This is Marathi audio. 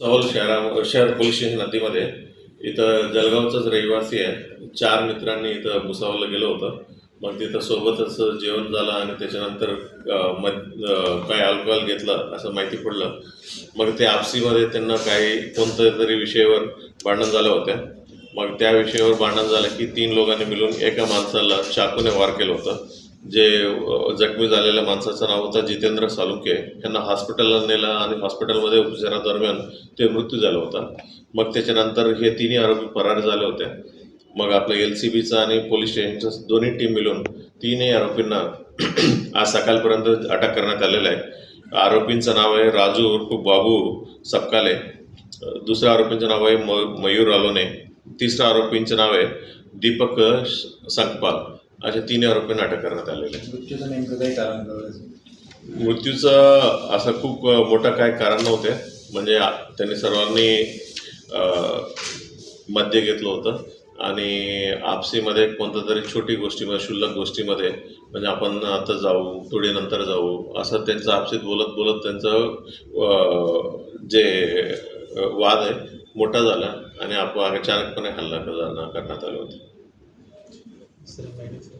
चौल शहरा शहर पोलीस स्टेशन हद्दीमध्ये इथं जळगावचाच रहिवासी आहे. चार मित्रांनी इथं भुसावळला गेलो होतं. मग तिथं सोबतच जेवण झालं आणि त्याच्यानंतर अं, मद अं, अल्कोहोल घेतलं असं माहिती पडलं. मग ते आपसीमध्ये त्यांना काही कोणत्या तरी विषयावर भांडण झालं होतं. मग त्या विषयावर भांडण झालं की तीन लोकांनी मिळून एका माणसाला चाकूने वार केलं होतं. जे जखमी झालेल्या माणसाचं नाव होतं जितेंद्र सालुंके. यांना हॉस्पिटलला नेलं आणि हॉस्पिटलमध्ये उपचारादरम्यान ते मृत्यू झाला होता. मग त्याच्यानंतर हे तिन्ही आरोपी फरार झाले होते. मग आपलं एल सी बीचं आणि पोलीस स्टेशनचं दोन्ही टीम मिळून तीनही आरोपींना आज सकाळपर्यंत अटक करण्यात आलेलं आहे. आरोपींचं नाव आहे राजू उर्फ बाबू सपकाले. दुसऱ्या आरोपींचं नाव आहे म मयूर आलोने तिसऱ्या आरोपींचं नाव आहे दीपक संकपाल अशा तीन आरोपींना अटक करण्यात आलेले आहे मृत्यूचं नेमकं काही कारण कळलं? मृत्यूचं असं खूप मोठं काय कारण नव्हते. म्हणजे त्यांनी सर्वांनी मद्य घेतलं होतं. आणि आपसीमध्ये कोणत्या तरी छोटी गोष्टीमध्ये क्षुल्लक गोष्टीमध्ये म्हणजे आपण आता जाऊ थोडी नंतर जाऊ असं त्यांचं आपसीत बोलत बोलत त्यांचं जे वाद आहे मोठा झाला. आणि आपण अचानकपणे हल्ला करण्यात आला होता. சிறப்பாயிடுச்சு